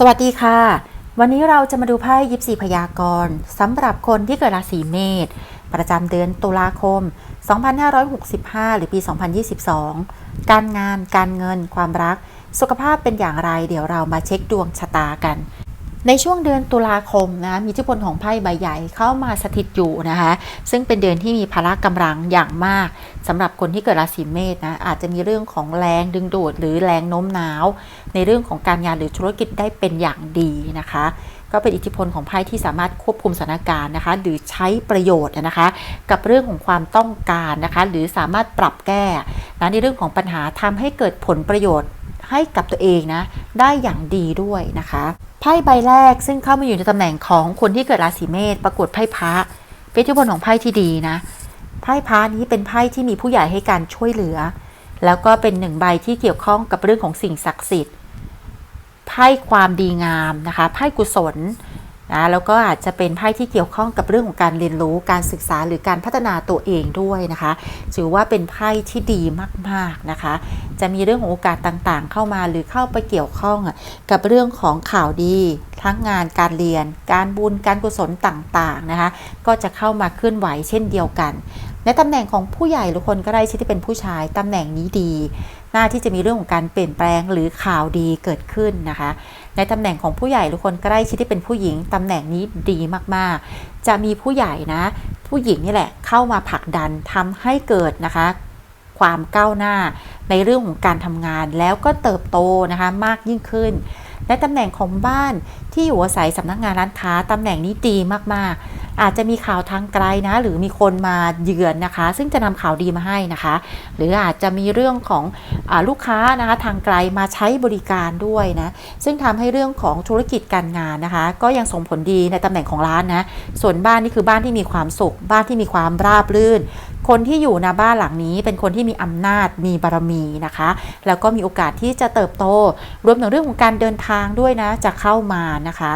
สวัสดีค่ะ วันนี้เราจะมาดูไพ่ยิปซีพยากรณ์สำหรับคนที่เกิดราศีเมษประจำเดือนตุลาคม 2565 หรือปี 2022 การงาน การเงิน ความรัก สุขภาพเป็นอย่างไร เดี๋ยวเรามาเช็คดวงชะตากัน ในช่วงเดือนตุลาคมนะมีอิทธิพลของไพ่ใบใหญ่เข้ามาสถิตอยู่นะคะซึ่งเป็นเดือนที่มีพละกำลังอย่างมากสำหรับคนที่เกิดราศีเมษนะอาจจะมีเรื่องของแรงดึงดูดหรือแรงโน้มน้าว ในเรื่องของการงานหรือธุรกิจได้เป็นอย่างดีนะคะก็เป็นอิทธิพลของไพ่ที่สามารถควบคุมสถานการณ์นะคะ หรือใช้ประโยชน์นะคะ กับเรื่องของความต้องการนะคะ หรือสามารถปรับแก้นะในเรื่องของปัญหาทำให้เกิดผลประโยชน์ให้กับตัวเองนะ ได้อย่างดีด้วยนะคะ พ่ใบแรกซึ่งเข้ามาอยู่ในตำแหน่งของคนที่เกิดราศีเมษปรากฏไพ่พระเป็นทธิพลของไพ่ที่ดีนะไพ่พระนี้เป็นไพ่ที่มีผู้ใหญ่ให้การช่วยเหลือ แล้วก็เป็นหนึ่งใบที่เกี่ยวข้องกับเรื่องของสิ่งศักดิ์สิทธิ์ไพ่ความดีงามนะคะไพ่กุศลนะแล้วก็อาจจะเป็นไพ่ที่เกี่ยวข้องกับเรื่องของการเรียนรู้การศึกษาหรือการพัฒนาตัวเองด้วยนะคะ ถือว่าเป็นไพ่ที่ดีมากๆนะคะ จะมีเรื่องของโอกาสต่างๆ เข้ามาหรือเข้าไปเกี่ยวข้องกับเรื่องของข่าวดี ทั้งงานการเรียน การบุญการกุศลต่างๆนะคะ ก็จะเข้ามาเคลื่อนไหวเช่นเดียวกันในตำแหน่งของผู้ใหญ่หรือคนก็ได้ที่เป็นผู้ชายตำแหน่งนี้ดี หน้าที่จะมีเรื่องของการเปลี่ยนแปลงหรือข่าวดีเกิดขึ้นนะคะ ในตำแหน่งของผู้ใหญ่หรือคนใกล้ชิดที่เป็นผู้หญิงตำแหน่งนี้ดีมากๆ จะมีผู้ใหญ่นะ ผู้หญิงนี่แหละเข้ามาผลักดันทำให้เกิดนะคะ ความก้าวหน้า ในเรื่องของการทำงานแล้วก็เติบโตนะคะมากยิ่งขึ้น และตำแหน่งของบ้านที่อยู่อาศัยสำนักงานร้านค้าตำแหน่งนี้ดีมากๆ อาจจะมีข่าวทางไกลนะ หรือมีคนมาเยือนนะคะ ซึ่งจะนำข่าวดีมาให้นะคะ หรืออาจจะมีเรื่องของอลูกค้านะคะทางไกลมาใช้บริการด้วยนะซึ่งทำให้เรื่องของธุรกิจการงานนะคะ ก็ยังส่งผลดีในตำแหน่งของร้านนะส่วนบ้านนี่คือบ้านที่มีความสุข บ้านที่มีความราบรื่น คนที่อยู่ในบ้านหลังนี้ เป็นคนที่มีอำนาจมีบารมีนะคะ แล้วก็มีโอกาสที่จะเติบโต รวมถึงเรื่องของการเดินทางด้วยนะ จะเข้ามานะคะ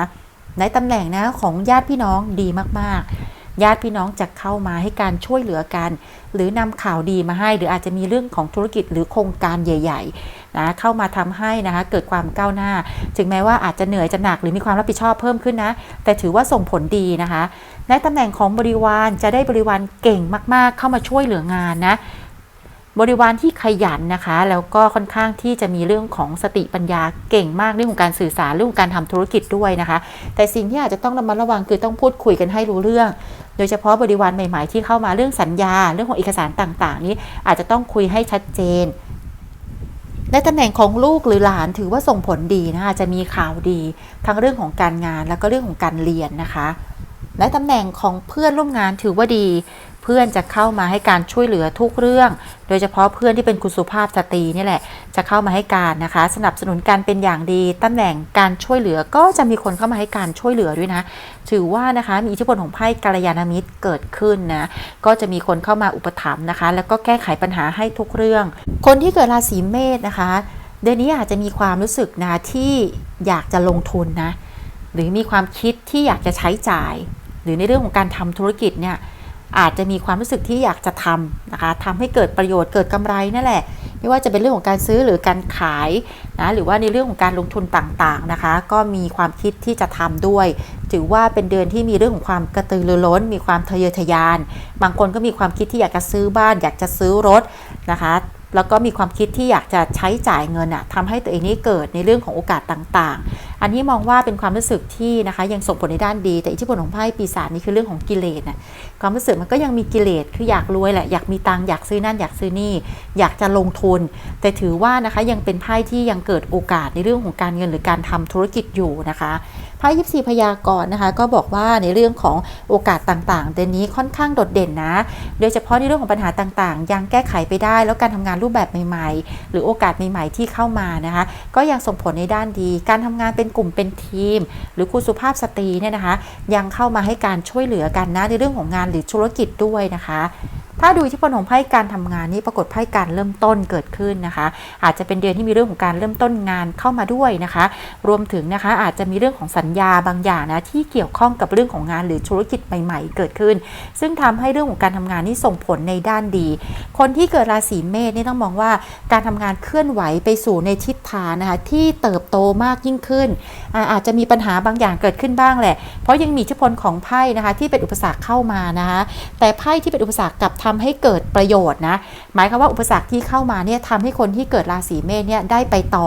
ในตำแหน่งนะของญาติพี่น้องดีมากๆ ญาติพี่น้องจะเข้ามาให้การช่วยเหลือกัน หรือนำข่าวดีมาให้ หรืออาจจะมีเรื่องของธุรกิจหรือโครงการใหญ่ ๆ นะเข้ามาทำให้นะคะเกิดความก้าวหน้า ถึงแม้ว่าอาจจะเหนื่อยจะหนักหรือมีความรับผิดชอบเพิ่มขึ้นนะ แต่ถือว่าส่งผลดีนะคะ ในตำแหน่งของบริวารจะได้บริวารเก่งมาก ๆ เข้ามาช่วยเหลืองานนะ บริวารที่ขยันนะคะ แล้วก็ค่อนข้างที่จะมีเรื่องของสติปัญญาเก่งมากเรื่องของการสื่อสารเรื่องของการทำธุรกิจด้วยนะคะ แต่สิ่งที่อาจจะต้องระมัดระวังคือต้องพูดคุยกันให้รู้เรื่อง โดยเฉพาะบริวารใหม่ ๆ ที่เข้ามาเรื่องสัญญา เรื่องของเอกสารต่าง ๆ นี้อาจจะต้องคุยให้ชัดเจนในตำแหน่งของลูกหรือหลานถือว่าส่งผลดีนะคะจะมีข่าวดี ทั้งเรื่องของการงานแล้วก็เรื่องของการเรียนนะคะ และตำแหน่งของเพื่อนร่วมงานถือว่าดี เพื่อนจะเข้ามาให้การช่วยเหลือทุกเรื่อง โดยเฉพาะเพื่อนที่เป็นคุณสุภาพสตรีนี่แหละ จะเข้ามาให้การนะคะ สนับสนุนการเป็นอย่างดีตำแหน่งการช่วยเหลือก็จะมีคนเข้ามาให้การช่วยเหลือด้วยนะ ถือว่านะคะมีอิทธิพลของไพ่กัลยาณมิตรเกิดขึ้นนะก็จะมีคนเข้ามาอุปถัมภ์นะคะ แล้วก็แก้ไขปัญหาให้ทุกเรื่อง คนที่เกิดราศีเมษนะคะ เดือนนี้อาจจะมีความรู้สึกนะที่อยากจะลงทุนนะหรือมีความคิดที่อยากจะใช้จ่าย หรือในเรื่องของการทำธุรกิจเนี่ยอาจจะมีความรู้สึกที่อยากจะทำนะคะทำให้เกิดประโยชน์เกิดกำไรนั่นแหละ ไม่ว่าจะเป็นเรื่องของการซื้อหรือการขายนะหรือว่าในเรื่องของการลงทุนต่างๆนะคะ ก็มีความคิดที่จะทำด้วย ถือว่าเป็นเดือนที่มีเรื่องของความกระตือรือร้น มีความทะเยอทะยาน บางคนก็มีความคิดที่อยากจะซื้อบ้าน อยากจะซื้อรถนะคะแล้วก็มีความคิดที่อยากจะใช้จ่ายเงินอะทำให้ตัวเองนี้เกิดในเรื่องของโอกาสต่างๆ อันนี้มองว่าเป็นความรู้สึกที่นะคะยังส่งผลในด้านดี แต่อิทธิพลของไพ่ปีศาจนี่คือเรื่องของกิเลสนะความรู้สึกมันก็ยังมีกิเลสคืออยากรวยแหละอยากมีตังอยากซื้อนั่นอยากซื้อนี่ อยากจะลงทุน แต่ถือว่านะคะยังเป็นไพ่ที่ยังเกิดโอกาสในเรื่องของการเงินหรือการทำธุรกิจอยู่นะคะไพ่ยิปซีพยากรณ์นะคะ ก็บอกว่าในเรื่องของโอกาสต่างๆเดือนนี้ค่อนข้างโดดเด่นนะ โดยเฉพาะในเรื่องของปัญหาต่างๆ ยังแก้ไขไปได้ แล้วการทำงานรูปแบบใหม่ๆ หรือโอกาสใหม่ๆที่เข้ามานะคะ ก็ยังส่งผลในด้านดี การทำงานเป็นกลุ่มเป็นทีม หรือคุณสุภาพสตรีเนี่ยนะคะ ยังเข้ามาให้การช่วยเหลือกันนะในเรื่องของงานหรือธุรกิจด้วยนะคะ ถ้าดูอิที่พลของไพ่การทำงานนี่ปรากฏไพ่การเริ่มต้นเกิดขึ้นนะคะ อาจจะเป็นเดือนที่มีเรื่องของการเริ่มต้นงานเข้ามาด้วยนะคะ รวมถึงนะคะอาจจะมีเรื่องของสัญญาบางอย่างนะที่เกี่ยวข้องกับเรื่องของงานหรือธุรกิจใหม่ ๆ เกิดขึ้น ซึ่งทำให้เรื่องของการทำงานนี่ส่งผลในด้านดี คนที่เกิดราศีเมษนี่ต้องมองว่าการทำงานเคลื่อนไหวไปสู่ในทิศทางนะคะที่เติบโตมากยิ่งขึ้น อาจจะมีปัญหาบางอย่างเกิดขึ้นบ้างแหละ เพราะยังมีอิทธิพลของไพ่นะคะที่เป็นอุปสรรคเข้ามานะคะแต่ไพ่ที่เป็นอุปสรรคกลับทำให้เกิดประโยชน์นะ หมายความว่าอุปสรรคที่เข้ามาเนี่ยทำให้คนที่เกิดราศีเมษเนี่ยได้ไปต่อ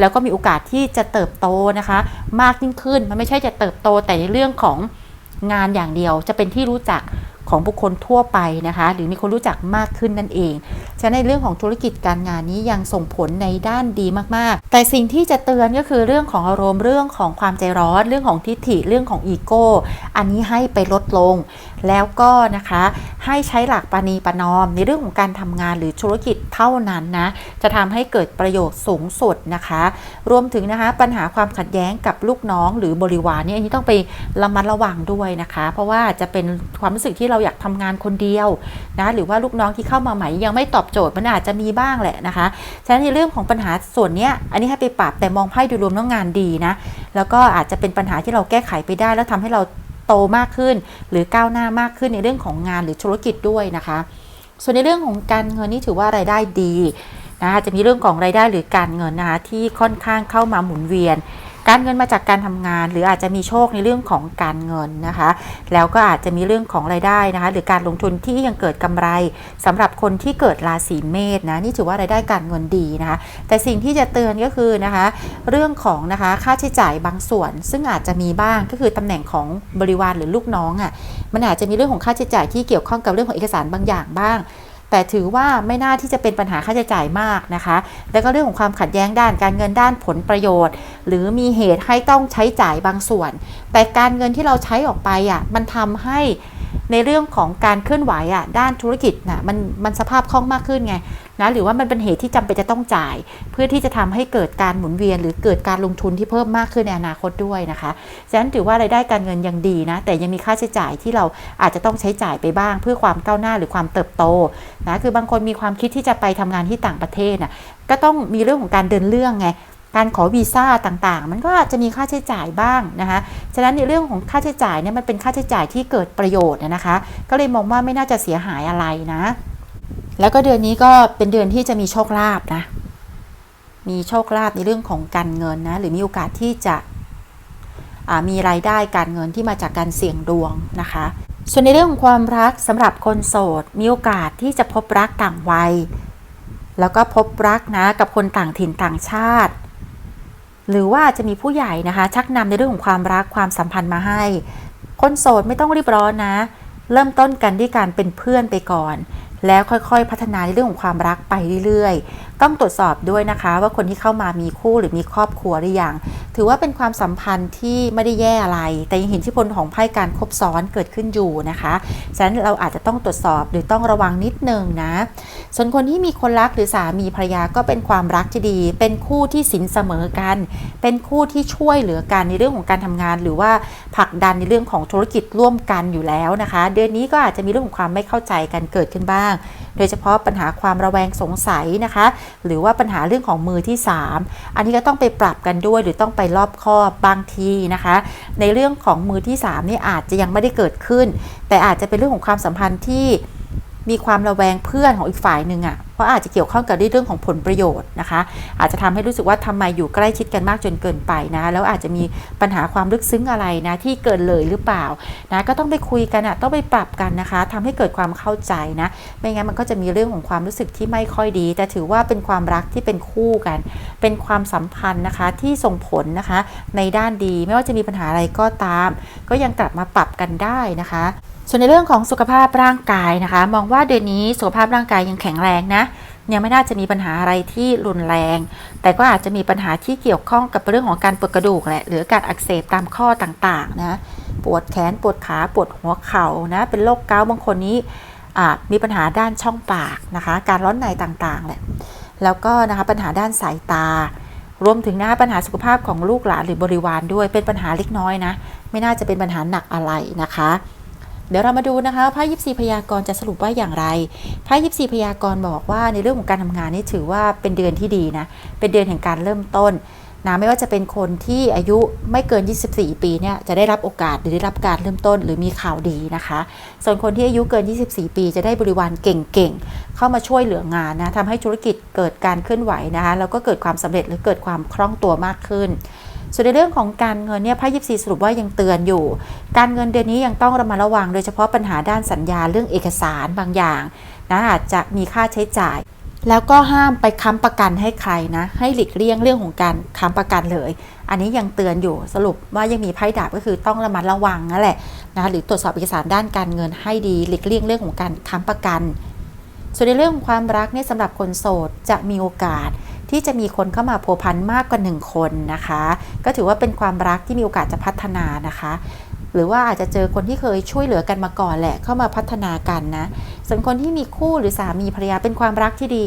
แล้วก็มีโอกาสที่จะเติบโตนะคะ มากยิ่งขึ้นมันไม่ใช่จะเติบโตแต่ในเรื่องของงานอย่างเดียวจะเป็นที่รู้จัก ของบุคคลทั่วไปนะคะ หรือมีคนรู้จักมากขึ้นนั่นเอง ฉะนั้นในเรื่องของธุรกิจการงานนี้ยังส่งผลในด้านดีมากๆ แต่สิ่งที่จะเตือนก็คือเรื่องของอารมณ์เรื่องของความใจร้อนเรื่องของทิฐิเรื่องของอีโก้ อันนี้ให้ไปลดลง แล้วก็นะคะให้ใช้หลักปณีปนอม ในเรื่องของการทำงานหรือธุรกิจเท่านั้นนะจะทำให้เกิดประโยชน์สูงสุดนะคะ รวมถึงนะคะปัญหาความขัดแย้งกับลูกน้องหรือบริวารนี่อันนี้ต้องไประมัดระวังด้วยนะคะ เพราะว่าจะเป็นความรู้สึกที่เราอยากทำงานคนเดียวนะหรือว่าลูกน้องที่เข้ามาใหม่ยังไม่ตอบโจทย์มันอาจจะมีบ้างแหละนะคะฉะนั้นในเรื่องของปัญหาส่วนนี้อันนี้ให้ไปปรับแต่มองไพ่โดยรวมแล้วงงานดีนะแล้วก็อาจจะเป็นปัญหาที่เราแก้ไขไปได้ แล้วทำให้เราโตมากขึ้น หรือก้าวหน้ามากขึ้นในเรื่องของงานหรือธุรกิจด้วยนะคะ ส่วนในเรื่องของการเงินนี่ถือว่ารายได้ดีนะคะจะมีเรื่องของรายได้หรือการเงินนะคะที่ค่อนข้างเข้ามาหมุนเวียน การเงินมาจากการทำงาน หรืออาจจะมีโชคในเรื่องของการเงินนะคะ แล้วก็อาจจะมีเรื่องของรายได้นะคะ หรือการลงทุนที่ยังเกิดกำไรสำหรับคนที่เกิดราศีเมษนะนี่ถือว่ารายได้การเงินดีนะคะ แต่สิ่งที่จะเตือนก็คือนะคะ เรื่องของนะคะค่าใช้จ่ายบางส่วน ซึ่งอาจจะมีบ้างก็คือตำแหน่งของบริวารหรือลูกน้องอะ่ะมันอาจจะมีเรื่องของค่าใช้จ่ายที่เกี่ยวข้องกับเรื่องของเอกสารบางอย่างบ้าง แต่ถือว่าไม่น่าที่จะเป็นปัญหาค่าใช้จ่ายมากนะคะ แล้วก็เรื่องของความขัดแย้งด้านการเงินด้านผลประโยชน์ หรือมีเหตุให้ต้องใช้จ่ายบางส่วน แต่การเงินที่เราใช้ออกไปอะมันทำให้ในเรื่องของการเคลื่อนไหวอะด้านธุรกิจน่ะมันมันสภาพคล่องมากขึ้นไง นะหรือว่ามันเป็นเหตุที่จำเป็นจะต้องจ่าย เพื่อที่จะทำให้เกิดการหมุนเวียน หรือเกิดการลงทุนที่เพิ่มมากขึ้นในอนาคตด้วยนะคะฉะนั้นถือว่ารายได้การเงินยังดีนะ แต่ยังมีค่าใช้จ่ายที่เราอาจจะต้องใช้จ่ายไปบ้าง เพื่อความก้าวหน้าหรือความเติบโตนะคือบางคนมีความคิดที่จะไปทำงานที่ต่างประเทศน่ะก็ต้องมีเรื่องของการเดินเรื่องไงการขอวีซ่าต่างๆ มันก็จะมีค่าใช้จ่ายบ้างนะคะ ฉะนั้นในเรื่องของค่าใช้จ่ายเนี่ยมันเป็นค่าใช้จ่ายที่เกิดประโยชน์นะคะ ก็เลยมองว่าไม่น่าจะเสียหายอะไรนะ แล้วก็เดือนนี้ก็เป็นเดือนที่จะมีโชคลาภนะ มีโชคลาภในเรื่องของการเงินนะ หรือมีโอกาสที่จะมีรายได้การเงินที่มาจากการเสี่ยงดวงนะคะ ส่วนในเรื่องของความรักสำหรับคนโสด มีโอกาสที่จะพบรักต่างวัย แล้วก็พบรักนะกับคนต่างถิ่นต่างชาติ หรือว่าจะมีผู้ใหญ่นะคะ ชักนำในเรื่องของความรักความสัมพันธ์มาให้ คนโสดไม่ต้องรีบร้อนนะ เริ่มต้นกันด้วยการเป็นเพื่อนไปก่อน แล้วค่อยๆ พัฒนาในเรื่องของความรักไปเรื่อย ต้องตรวจสอบด้วยนะคะ ว่าคนที่เข้ามามีคู่หรือมีครอบครัวหรือยังถือว่าเป็นความสัมพันธ์ที่ไม่ได้แย่อะไร แต่ยังเห็นที่พลของไพ่การคบซ้อนเกิดขึ้นอยู่นะคะฉะนั้นเราอาจจะต้องตรวจสอบหรือต้องระวังนิดนึงนะ ส่วนคนที่มีคนรักหรือสามีภรรยาก็เป็นความรักที่ดี เป็นคู่ที่สินเสมอกัน เป็นคู่ที่ช่วยเหลือกันในเรื่องของการทำงาน หรือว่าผลักดันในเรื่องของธุรกิจร่วมกันอยู่แล้วนะคะ เดือนนี้ก็อาจจะมีเรื่องของความไม่เข้าใจกันเกิดขึ้นบ้าง โดยเฉพาะปัญหาความระแวงสงสัยนะคะหรือว่าปัญหาเรื่องของมือที่ 3 อันนี้ก็ต้องไปปรับกันด้วยหรือต้องไปรอบคอบบางทีนะคะ ในเรื่องของมือที่3นี่อาจจะยังไม่ได้เกิดขึ้น แต่อาจจะเป็นเรื่องของความสัมพันธ์ที่ มีความระแวงเพื่อนของอีกฝ่ายหนึ่งอะ่ะ เพราะอาจจะเกี่ยวข้องกับเรื่องของผลประโยชน์นะคะ อาจจะทำให้รู้สึกว่าทำไมอยู่ใกล้ชิดกันมากจนเกินไปนะ แล้วอาจจะมีปัญหาความลึกซึ้งอะไรนะที่เกินเลยหรือเปล่านะ ก็ต้องไปคุยกันอะ่ะ ต้องไปปรับกันนะคะทำให้เกิดความเข้าใจนะ ไม่งั้นมันก็จะมีเรื่องของความรู้สึกที่ไม่ค่อยดี แต่ถือว่าเป็นความรักที่เป็นคู่กัน เป็นความสัมพันธ์นะคะที่ส่งผลนะคะในด้านดี ไม่ว่าจะมีปัญหาอะไรก็ตาม ก็ยังกลับมาปรับกันได้นะคะ ส่วนในเรื่องของสุขภาพร่างกายนะคะ มองว่าเดือนนี้สุขภาพร่างกายยังแข็งแรงนะยังไม่น่าจะมีปัญหาอะไรที่รุนแรง แต่ก็อาจจะมีปัญหาที่เกี่ยวข้องกับเรื่องของการปวดกระดูกแหละหรือการอักเสบตามข้อต่างๆนะปวดแขนปวดขาปวดหัวเข่านะเป็นโรคเกาต์บางคนนี้มีปัญหาด้านช่องปากนะคะ การร้อนในต่างๆแหละแล้วก็นะคะปัญหาด้านสายตา รวมถึงนะปัญหาสุขภาพของลูกหลานหรือบริวารด้วยเป็นปัญหาเล็กน้อยนะ ไม่น่าจะเป็นปัญหาหนักอะไรนะคะ เดี๋ยวเรามาดูนะคะไพ่ยิปซีพยากรณ์จะสรุปว่าอย่างไรไพ่ยิปซีพยากรณ์บอกว่าในเรื่องของการทำงานนี่ถือว่าเป็นเดือนที่ดีนะ เป็นเดือนแห่งการเริ่มต้นนะไม่ว่าจะเป็นคนที่อายุไม่เกิน 24 ปีเนี่ยจะได้รับโอกาสหรือได้รับการเริ่มต้นหรือมีข่าวดีนะคะ ส่วนคนที่อายุเกิน 24 ปีจะได้บริวารเก่งๆ เข้ามาช่วยเหลืองานนะทำให้ธุรกิจเกิดการเคลื่อนไหวนะคะแล้วก็เกิดความสำเร็จหรือเกิดความคล่องตัวมากขึ้น ส่วนในเรื่องของการเงินเนี่ยไพ่ยิปซีสรุปว่ายังเตือนอยู่ การเงินเดือนนี้ยังต้องระมัดระวัง โดยเฉพาะปัญหาด้านสัญญาเรื่องเอกสารบางอย่างนะอาจจะมีค่าใช้จ่าย แล้วก็ห้ามไปค้ำประกันให้ใครนะ ให้หลีกเลี่ยงเรื่องของการค้ำประกันเลย อันนี้ยังเตือนอยู่สรุปว่ายังมีไพ่ดาบก็คือต้องระมัดระวังนั่นแหละนะหรือตรวจสอบเอกสารด้านการเงินให้ดีหลีกเลี่ยงเรื่องของการค้ำประกันส่วนในเรื่องของความรักเนี่ยสำหรับคนโสดจะมีโอกาส ที่จะมีคนเข้ามาพัวพันมากกว่าหนึ่งคนนะคะ ก็ถือว่าเป็นความรักที่มีโอกาสจะพัฒนานะคะ หรือว่าอาจจะเจอคนที่เคยช่วยเหลือกันมาก่อนแหละเข้ามาพัฒนากันนะส่วนคนที่มีคู่หรือสามีภรรยาเป็นความรักที่ดี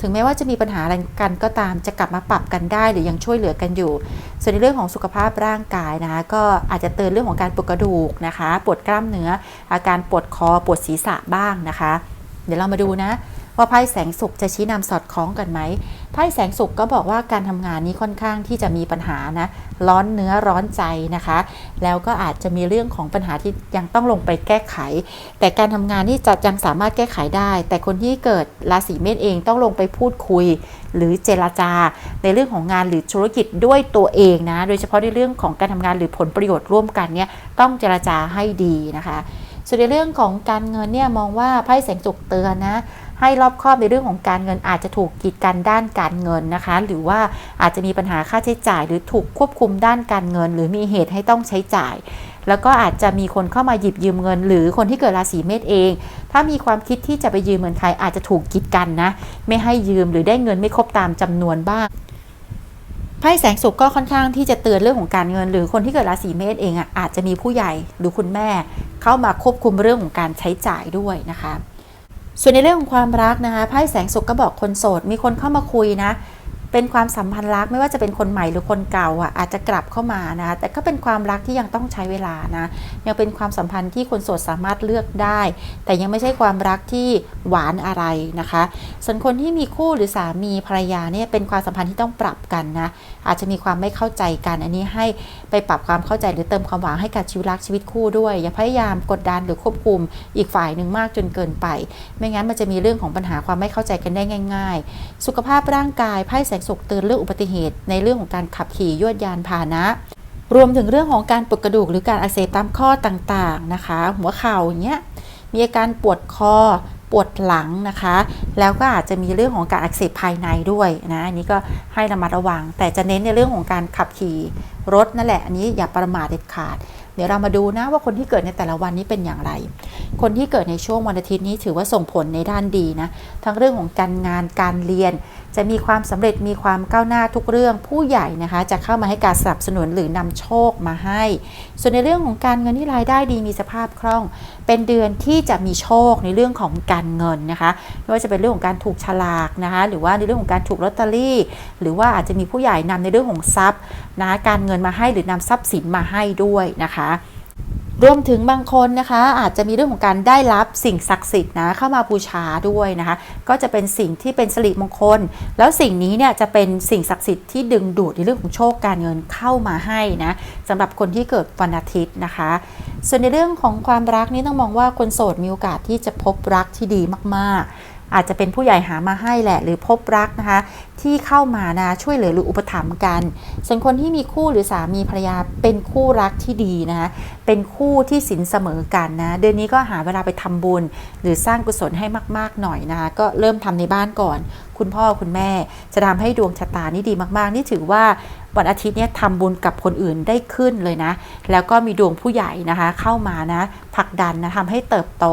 ถึงแม้ว่าจะมีปัญหาอะไรกันก็ตามจะกลับมาปรับกันได้หรือยังช่วยเหลือกันอยู่ ส่วนในเรื่องของสุขภาพร่างกายนะคะก็อาจจะเตือนเรื่องของการปวดกระดูกนะคะปวดกล้ามเนื้อ อาการปวดคอปวดศีรษะบ้างนะคะ เดี๋ยวเรามาดูนะว่าไพ่แสงสุขจะชี้นำสอดคล้องกันไหม ไพ่แสงสุขก็บอกว่าการทำงานนี้ค่อนข้างที่จะมีปัญหานะ ร้อนเนื้อร้อนใจนะคะ แล้วก็อาจจะมีเรื่องของปัญหาที่ยังต้องลงไปแก้ไข แต่การทำงานนี่จะยังสามารถแก้ไขได้ แต่คนที่เกิดราศีเมษเองต้องลงไปพูดคุย หรือเจรจา ในเรื่องของงานหรือธุรกิจด้วยตัวเองนะ โดยเฉพาะในเรื่องของการทำงานหรือผลประโยชน์ร่วมกันเนี่ยต้องเจรจาให้ดีนะคะส่วนในเรื่องของการเงินเนี่ยมองว่าไพ่แสงสุกเตือนนะ ให้รอบคอบในเรื่องของการเงินอาจจะถูกกีดกันด้านการเงินนะคะ หรือว่าอาจจะมีปัญหาค่าใช้จ่าย หรือถูกควบคุมด้านการเงิน หรือมีเหตุให้ต้องใช้จ่าย แล้วก็อาจจะมีคนเข้ามาหยิบยืมเงิน หรือคนที่เกิดราศีเมษเอง ถ้ามีความคิดที่จะไปยืมเงินใครอาจจะถูกกีดกันนะ ไม่ให้ยืมหรือได้เงินไม่ครบตามจำนวนบ้างไพ่แสงสุขก็ค่อนข้างที่จะเตือนเรื่องของการเงิน หรือคนที่เกิดราศีเมษเองอะอาจจะมีผู้ใหญ่หรือคุณแม่ เข้ามาควบคุมเรื่องของการใช้จ่ายด้วยนะคะ ส่วนในเรื่องของความรักนะคะไพ่แสงสุขก็บอกคนโสด มีคนเข้ามาคุยนะ เป็นความสัมพันธ์รักไม่ว่าจะเป็นคนใหม่หรือคนเก่าอะอาจจะกลับเข้ามานะแต่ก็เป็นความรักที่ยังต้องใช้เวลานะยังเป็นความสัมพันธ์ที่คนโสดสามารถเลือกได้ แต่ยังไม่ใช่ความรักที่หวานอะไรนะคะ ส่วนคนที่มีคู่หรือสามีภรรยาเนี่ยเป็นความสัมพันธ์ที่ต้องปรับกันนะอาจจะมีความไม่เข้าใจกันอันนี้ให้ไปปรับความเข้าใจหรือเติมความหวังให้กับชีวิตรักชีวิตคู่ด้วย อย่าพยายามกดดันหรือควบคุมอีกฝ่ายหนึ่งมากจนเกินไป ไม่งั้นมันจะมีเรื่องของปัญหาความไม่เข้าใจกันได้ง่าย ๆ สุขภาพร่างกายไพ่แสงสุขเตือนเรื่องอุบัติเหตุ ในเรื่องของการขับขี่ยวดยานพาหนะ รวมถึงเรื่องของการปวดกระดูกหรือการอักเสบตามข้อต่างๆนะคะ หัวเข่าอย่างเงี้ยมีอาการปวดคอปวดหลังนะคะ แล้วก็อาจจะมีเรื่องของการอักเสบภายในด้วยนะอันนี้ก็ให้ระมัดระวัง แต่จะเน้นในเรื่องของการขับขี่รถนั่นแหละ อันนี้อย่าประมาทเด็ดขาด เดี๋ยวเรามาดูนะว่าคนที่เกิดในแต่ละวันนี้เป็นอย่างไร คนที่เกิดในช่วงวันอาทิตย์นี้ถือว่าส่งผลในด้านดีนะ ทั้งเรื่องของการงานการเรียน จะมีความสำเร็จมีความก้าวหน้าทุกเรื่องผู้ใหญ่นะคะ จะเข้ามาให้การสนับสนุนหรือนำโชคมาให้ ส่วนในเรื่องของการเงินที่รายได้ดีมีสภาพคล่อง เป็นเดือนที่จะมีโชคในเรื่องของการเงินนะคะไม่ว่าจะเป็นเรื่องของการถูกฉลากนะคะหรือว่าในเรื่องของการถูกลอตเตอรี่ หรือว่าอาจจะมีผู้ใหญ่นำในเรื่องของทรัพย์นะการเงินมาให้หรือนำทรัพย์สินมาให้ด้วยนะคะ รวมถึงบางคนนะคะอาจจะมีเรื่องของการได้รับสิ่งศักดิ์สิทธิ์นะเข้ามาบูชาด้วยนะคะ ก็จะเป็นสิ่งที่เป็นสิริมงคล แล้วสิ่งนี้เนี่ยจะเป็นสิ่งศักดิ์สิทธิ์ที่ดึงดูดในเรื่องของโชคการเงินเข้ามาให้นะสำหรับคนที่เกิดวันอาทิตย์นะคะ ส่วนในเรื่องของความรักนี่ต้องมองว่าคนโสดมีโอกาสที่จะพบรักที่ดีมากๆ อาจจะเป็นผู้ใหญ่หามาให้แหละ หรือพบรักนะคะ ที่เข้ามานะช่วยเหลือหรืออุปถัมภ์กันส่วนคนที่มีคู่หรือสามีภรรยาเป็นคู่รักที่ดีนะคะเป็นคู่ที่สินเสมอกันนะ เดือนนี้ก็หาเวลาไปทำบุญ หรือสร้างกุศลให้มาก ๆ หน่อยนะคะก็เริ่มทำในบ้านก่อน คุณพ่อคุณแม่จะทำให้ดวงชะตานี่ดีมากๆ นี่ถือว่าวันอาทิตย์เนี่ยทำบุญกับคนอื่นได้ขึ้นเลยนะ แล้วก็มีดวงผู้ใหญ่นะคะ เข้ามานะผลักดันนะทำให้เติบโต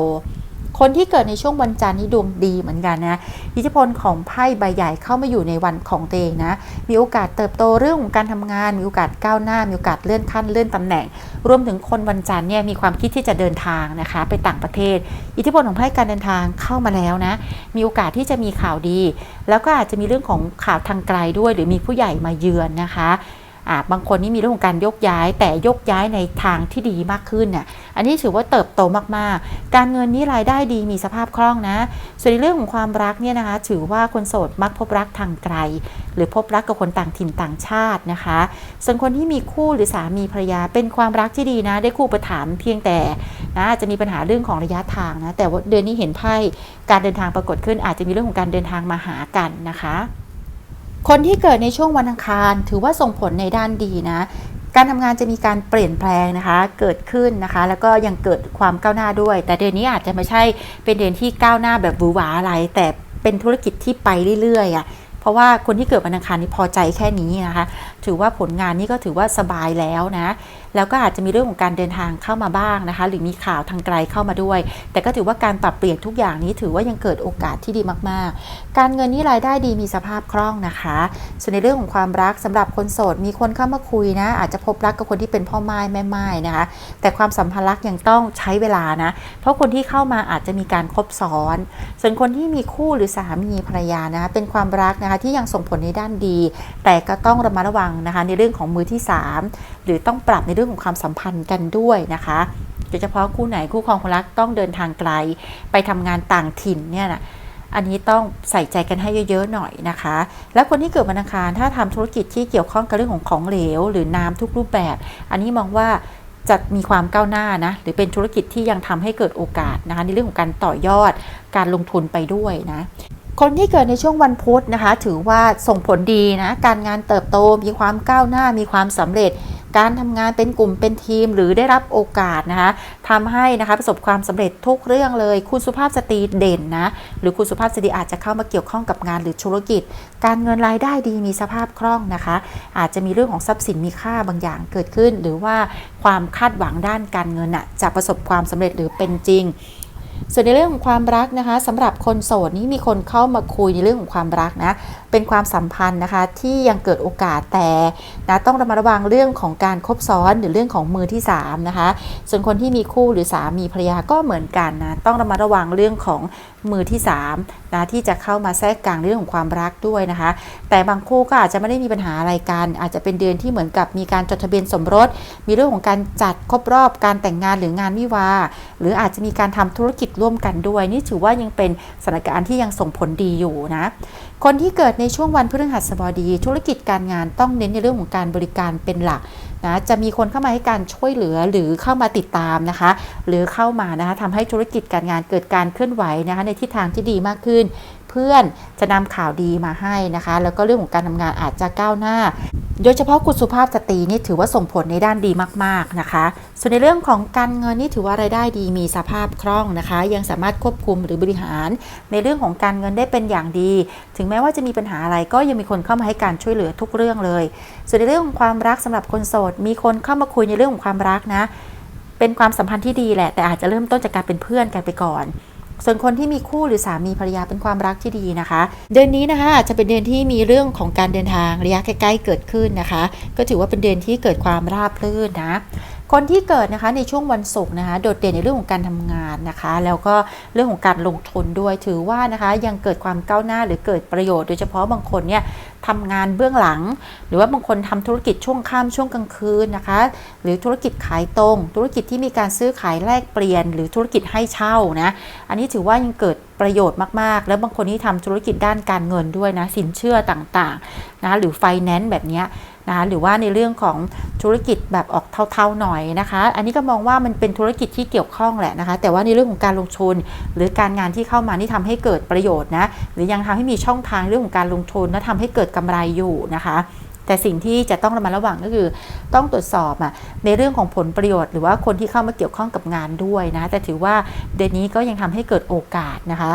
คนที่เกิดในช่วงวันจันทร์นี่ดวงดีเหมือนกันนะ อิทธิพลของไพ่ใบใหญ่เข้ามาอยู่ในวันของตัวเองนะ มีโอกาสเติบโตเรื่องของการทำงาน มีโอกาสก้าวหน้า มีโอกาสเลื่อนขั้นเลื่อนตำแหน่ง รวมถึงคนวันจันทร์เนี่ยมีความคิดที่จะเดินทางนะคะ ไปต่างประเทศ อิทธิพลของไพ่การเดินทางเข้ามาแล้วนะ มีโอกาสที่จะมีข่าวดี แล้วก็อาจจะมีเรื่องของข่าวทางไกลด้วย หรือมีผู้ใหญ่มาเยือนนะคะ บางคนนี่มีเรื่องของการยกย้าย แต่ยกย้ายในทางที่ดีมากขึ้นน่ะอันนี้ถือว่าเติบโตมากๆ การเงินนี่รายได้ดีมีสภาพคล่องนะ ส่วนในเรื่องของความรักเนี่ยนะคะ ถือว่าคนโสดมักพบรักทางไกล หรือพบรักกับคนต่างถิ่นต่างชาตินะคะ ส่วนคนที่มีคู่หรือสามีภรรยาเป็นความรักที่ดีนะ ได้คู่ประถามเพียงแต่นะอาจจะมีปัญหาเรื่องของระยะทางนะแต่ว่าเดือนนี้เห็นไพ่การเดินทางปรากฏขึ้นอาจจะมีเรื่องของการเดินทางมาหากันนะคะ คนที่เกิดในช่วงวันอังคาร ถือว่าส่งผลในด้านดีนะ การทำงานจะมีการเปลี่ยนแปลงนะคะ เกิดขึ้นนะคะ แล้วก็ยังเกิดความก้าวหน้าด้วย แต่เดือนนี้อาจจะไม่ใช่เป็นเดือนที่ก้าวหน้าแบบหวือหวาอะไร แต่เป็นธุรกิจที่ไปเรื่อยๆอะเพราะว่าคนที่เกิดวันอังคารนี่พอใจแค่นี้นะคะ ถือว่าผลงานนี่ก็ถือว่าสบายแล้วนะ แล้วก็อาจจะมีเรื่องของการเดินทางเข้ามาบ้างนะคะ หรือมีข่าวทางไกลเข้ามาด้วย แต่ก็ถือว่าการปรับเปลี่ยนทุกอย่างนี้ถือว่ายังเกิดโอกาสที่ดีมาก ๆ การเงินนี่รายได้ดีมีสภาพคล่องนะคะ ส่วนในเรื่องของความรักสำหรับคนโสดมีคนเข้ามาคุยนะ อาจจะพบรักกับคนที่เป็นพ่อไม้แม่ไม้นะคะ แต่ความสัมพันธ์รักยังต้องใช้เวลานะ เพราะคนที่เข้ามาอาจจะมีการคบซ้อน ส่วนคนที่มีคู่หรือสามีภรรยานะเป็นความรักนะคะที่ยังส่งผลในด้านดี แต่ก็ต้องระมัดระวังนะคะในเรื่องของมือที่ 3 หรือต้องปรับในเรื่องของความสัมพันธ์กันด้วยนะคะโดยเฉพาะคู่ไหนคู่ครองคนรักต้องเดินทางไกล ไปทำงานต่างถิ่นเนี่ยนะอันนี้ต้องใส่ใจกันให้เยอะๆหน่อยนะคะ แล้วคนที่เกิดวันอังคารถ้าทำธุรกิจที่เกี่ยวข้องกับเรื่องของของเหลว หรือน้ำทุกรูปแบบ อันนี้มองว่าจะมีความก้าวหน้านะหรือเป็นธุรกิจที่ยังทำให้เกิดโอกาสนะคะในเรื่องของการต่อยอดการลงทุนไปด้วยนะคนที่เกิดในช่วงวันพุธนะคะ ถือว่าส่งผลดีนะการงานเติบโตมีความก้าวหน้ามีความสำเร็จ การทำงานเป็นกลุ่มเป็นทีมหรือได้รับโอกาสนะคะทำให้นะคะประสบความสำเร็จทุกเรื่องเลย คุณสุภาพสตรีเด่นนะหรือคุณสุภาพสตรีอาจจะเข้ามาเกี่ยวข้องกับงานหรือธุรกิจ การเงินรายได้ดีมีสภาพคล่องนะคะ อาจจะมีเรื่องของทรัพย์สินมีค่าบางอย่างเกิดขึ้น หรือว่าความคาดหวังด้านการเงินน่ะจะประสบความสำเร็จหรือเป็นจริงส่วนในเรื่องของความรักนะคะสำหรับคนโสดนี้มีคนเข้ามาคุยในเรื่องของความรักนะ เป็นความสัมพันธ์นะคะ ที่ยังเกิดโอกาสแต่นะต้องระมัดระวังเรื่องของการคบซ้อนหรือเรื่องของมือที่3นะคะส่วนคนที่มีคู่หรือสามีภรรยาก็เหมือนกันนะต้องระมัดระวังเรื่องของมือที่3นะที่จะเข้ามาแทรกกลางเรื่องของความรักด้วยนะคะ แต่บางคู่ก็อาจจะไม่ได้มีปัญหาอะไรกันอาจจะเป็นเดือนที่เหมือนกับมีการจดทะเบียนสมรส มีเรื่องของการจัดครบรอบการแต่งงานหรืองานวิวาหรืออาจจะมีการทำธุรกิจร่วมกันด้วย นี่ถือว่ายังเป็นสถานการณ์ที่ยังส่งผลดีอยู่นะคนที่เกิดในในช่วงวันพฤหัสบดี ธุรกิจการงานต้องเน้นในเรื่องของการบริการเป็นหลักนะจะมีคนเข้ามาให้การช่วยเหลือหรือเข้ามาติดตามนะคะ หรือเข้ามานะคะทำให้ธุรกิจการงานเกิดการเคลื่อนไหวนะคะในทิศทางที่ดีมากขึ้น เพื่อนจะนำข่าวดีมาให้นะคะ แล้วก็เรื่องของการทำงานอาจจะก้าวหน้า โดยเฉพาะคุณสุภาพสตรีนี่ถือว่าส่งผลในด้านดีมากๆนะคะ ส่วนในเรื่องของการเงินนี่ถือว่ารายได้ดีมีสภาพคล่องนะคะ ยังสามารถควบคุมหรือบริหาร ในเรื่องของการเงินได้เป็นอย่างดี ถึงแม้ว่าจะมีปัญหาอะไรก็ยังมีคนเข้ามาให้การช่วยเหลือทุกเรื่องเลย ส่วนในเรื่องของความรักสำหรับคนโสด มีคนเข้ามาคุยในเรื่องของความรักนะ เป็นความสัมพันธ์ที่ดีแหละ แต่อาจจะเริ่มต้นจากการเป็นเพื่อนกันไปก่อน ส่วนคนที่มีคู่หรือสามีภรรยาเป็นความรักที่ดีนะคะ เดือนนี้นะคะอาจจะเป็นเดือนที่มีเรื่องของการเดินทางระยะใกล้ๆเกิดขึ้นนะคะ ก็ถือว่าเป็นเดือนที่เกิดความราบรื่นนะคนที่เกิดนะคะในช่วงวันศุกร์นะคะโดดเด่นในเรื่องของการทำงานนะคะ แล้วก็เรื่องของการลงทุนด้วยถือว่านะคะยังเกิดความก้าวหน้าหรือเกิดประโยชน์โดยเฉพาะบางคนเนี่ย ทำงานเบื้องหลัง หรือว่าบางคนทำธุรกิจช่วงค่ำช่วงกลางคืนนะคะ หรือธุรกิจขายตรง ธุรกิจที่มีการซื้อขายแลกเปลี่ยน หรือธุรกิจให้เช่านะ อันนี้ถือว่ายังเกิดประโยชน์มาก ๆ แล้วบางคนที่ทำธุรกิจด้านการเงินด้วยนะ สินเชื่อต่างๆนะหรือไฟแนนซ์แบบนี้นะคะหรือว่าในเรื่องของธุรกิจแบบออกเท่าๆหน่อยนะคะ อันนี้ก็มองว่ามันเป็นธุรกิจที่เกี่ยวข้องแหละนะคะ แต่ว่าในเรื่องของการลงทุน หรือการงานที่เข้ามานี่ทำให้เกิดประโยชน์นะหรือยังทำให้มีช่องทางเรื่องของการลงทุนและทำให้เกิดกำไรอยู่นะคะ แต่สิ่งที่จะต้องระมัดระวังก็คือ ต้องตรวจสอบอะในเรื่องของผลประโยชน์หรือว่าคนที่เข้ามาเกี่ยวข้องกับงานด้วยนะ แต่ถือว่าเดือนนี้ก็ยังทำให้เกิดโอกาสนะคะ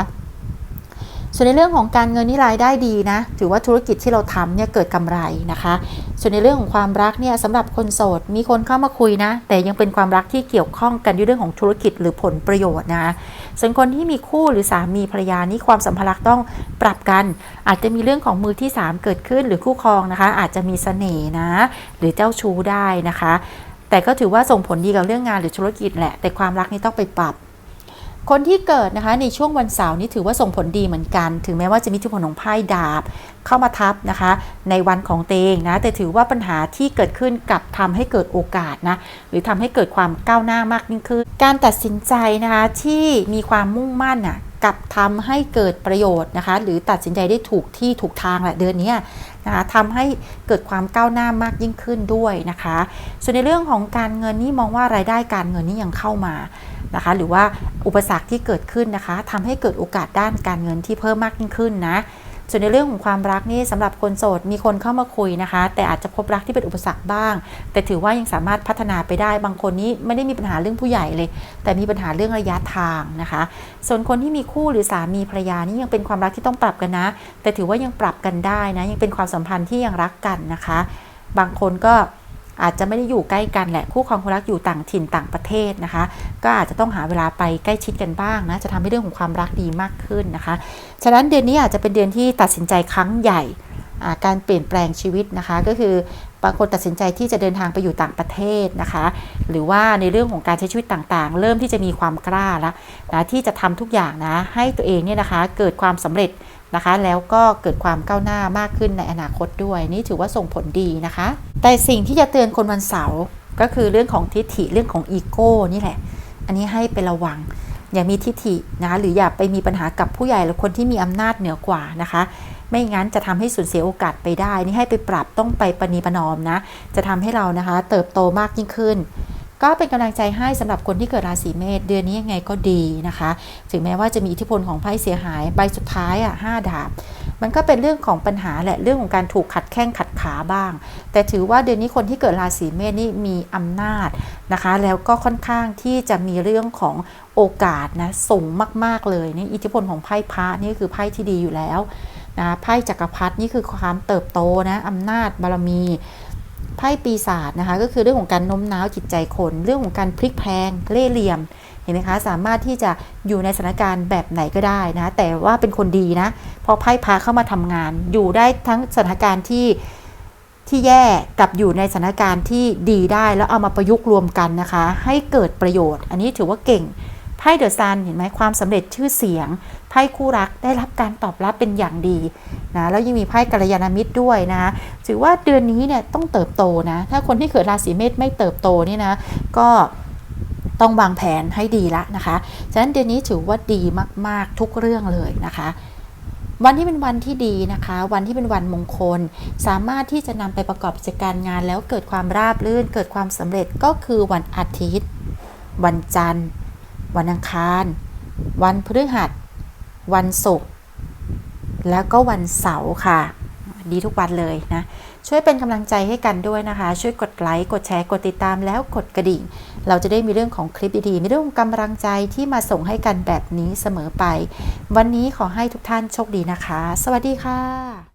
ส่วนในเรื่องของการเงินนี่รายได้ดีนะ ถือว่าธุรกิจที่เราทำเนี่ยเกิดกำไรนะคะ ส่วนในเรื่องของความรักเนี่ยสำหรับคนโสดมีคนเข้ามาคุยนะ แต่ยังเป็นความรักที่เกี่ยวข้องกันด้วยเรื่องของธุรกิจหรือผลประโยชน์นะส่วนคนที่มีคู่หรือสามีภรรยานี่ความสัมพันธ์ต้องปรับกัน อาจจะมีเรื่องของมือที่ 3 เกิดขึ้นหรือคู่ครองนะคะ อาจจะมีเสน่ห์นะ หรือเจ้าชู้ได้นะคะ แต่ก็ถือว่าส่งผลดีกับเรื่องงานหรือธุรกิจแหละ แต่ความรักนี่ต้องไปปรับ คนที่เกิดนะคะในช่วงวันเสาร์นี้ถือว่าส่งผลดีเหมือนกัน ถึงแม้ว่าจะมีทธิพลของไพ่ดาบเข้ามาทับนะคะ ในวันของเตงนะ แต่ถือว่าปัญหาที่เกิดขึ้นกับทำให้เกิดโอกาสนะ หรือทำให้เกิดความก้าวหน้ามากยิ่งขึ้น การตัดสินใจนะคะที่มีความมุ่งมั่นน่ะกับทำให้เกิดประโยชน์นะคะ หรือตัดสินใจได้ถูกที่ถูกทางแหละเดือนนี้ นะคะทำให้เกิดความก้าวหน้ามากยิ่งขึ้นด้วยนะคะ ส่วนในเรื่องของการเงินนี่มองว่ารายได้การเงินนี่ยังเข้ามานะคะหรือว่าอุปสรรคที่เกิดขึ้นนะคะทำให้เกิดโอกาสด้านการเงินที่เพิ่มมากยิ่งขึ้นนะ ส่วนในเรื่องของความรักนี่สำหรับคนโสดมีคนเข้ามาคุยนะคะ แต่อาจจะพบรักที่เป็นอุปสรรคบ้าง แต่ถือว่ายังสามารถพัฒนาไปได้บางคนนี้ไม่ได้มีปัญหาเรื่องผู้ใหญ่เลย แต่มีปัญหาเรื่องระยะทางนะคะ ส่วนคนที่มีคู่หรือสามีภรรยานี่ยังเป็นความรักที่ต้องปรับกันนะ แต่ถือว่ายังปรับกันได้นะยังเป็นความสัมพันธ์ที่ยังรักกันนะคะ บางคนก็ อาจจะไม่ได้อยู่ใกล้กันแหละคู่ครองคนรักอยู่ต่างถิ่นต่างประเทศนะคะ ก็อาจจะต้องหาเวลาไปใกล้ชิดกันบ้างนะจะทำให้เรื่องของความรักดีมากขึ้นนะคะ ฉะนั้นเดือนนี้อาจจะเป็นเดือนที่ตัดสินใจครั้งใหญ่การเปลี่ยนแปลงชีวิตนะคะ ก็คือ บางคนตัดสินใจที่จะเดินทางไปอยู่ต่างประเทศนะคะ หรือว่าในเรื่องของการใช้ชีวิตต่างๆ เริ่มที่จะมีความกล้าแล้วนะที่จะทำทุกอย่างนะให้ตัวเองเนี่ยนะคะเกิดความสำเร็จนะคะ แล้วก็เกิดความก้าวหน้ามากขึ้นในอนาคตด้วย นี่ถือว่าส่งผลดีนะคะ แต่สิ่งที่จะเตือนคนวันเสาร์ก็คือเรื่องของทิฐิเรื่องของอีโก้นี่แหละ อันนี้ให้ไประวังอย่ามีทิฐินะคะหรืออย่าไปมีปัญหากับผู้ใหญ่หรือคนที่มีอำนาจเหนือกว่านะคะ ไม่งั้นจะทำให้สูญเสียโอกาสไปได้ นี่ให้ไปปรับต้องไปปณีประนอมนะ จะทำให้เรานะคะ เติบโตมากยิ่งขึ้น ก็เป็นกำลังใจให้สำหรับคนที่เกิดราศีเมษเดือนนี้ยังไงก็ดีนะคะ ถึงแม้ว่าจะมีอิทธิพลของไพ่เสียหายใบสุดท้ายอะห้าดาบมันก็เป็นเรื่องของปัญหาแหละเรื่องของการถูกขัดแข้งขัดขาบ้าง แต่ถือว่าเดือนนี้คนที่เกิดราศีเมษนี่มีอำนาจนะคะ แล้วก็ค่อนข้างที่จะมีเรื่องของโอกาสนะสูงมาก ๆ เลยนี่อิทธิพลของไพ่พระนี่คือไพ่ที่ดีอยู่แล้ว นะไพ่จักรพรรดินี่คือความเติบโตนะอำนาจบารมีไพ่ปีศาจนะคะ ก็คือเรื่องของการโน้มน้าวจิตใจคนเรื่องของการพลิกแพลงเล่เหลี่ยมเห็นไหมคะสามารถที่จะอยู่ในสถานการณ์แบบไหนก็ได้นะแต่ว่าเป็นคนดีนะพอไพ่พาเข้ามาทำงาน อยู่ได้ทั้งสถานการณ์ที่ที่แย่กับอยู่ในสถานการณ์ที่ดีได้แล้วเอามาประยุกต์รวมกันนะคะ ให้เกิดประโยชน์ อันนี้ถือว่าเก่ง ไพ่เดอะซันเห็นไหมความสำเร็จชื่อเสียง ไพ่คู่รักได้รับการตอบรับเป็นอย่างดีนะแล้วยังมีไพ่กัลยาณมิตรด้วยนะถือว่าเดือนนี้เนี่ยต้องเติบโตนะถ้าคนที่เกิดราศีเมษไม่เติบโตนี่นะก็ต้องวางแผนให้ดีละนะคะ ฉะนั้นเดือนนี้ถือว่าดีมาก ๆ ทุกเรื่องเลยนะคะ วันที่เป็นวันที่ดีนะคะ วันที่เป็นวันมงคล สามารถที่จะนำไปประกอบกิจการงาน แล้วเกิดความราบรื่น เกิดความสำเร็จก็คือวันอาทิตย์ วันจันทร์ วันอังคาร วันพฤหัส วันศุกร์แล้วก็วันเสาร์ค่ะ ดีทุกวันเลยนะ ช่วยเป็นกำลังใจให้กันด้วยนะคะ ช่วยกดไลค์กดแชร์กดติดตามแล้วกดกระดิ่ง เราจะได้มีเรื่องของคลิปดีๆมีเรื่องของกำลังใจที่มาส่งให้กันแบบนี้เสมอไป วันนี้ขอให้ทุกท่านโชคดีนะคะ สวัสดีค่ะ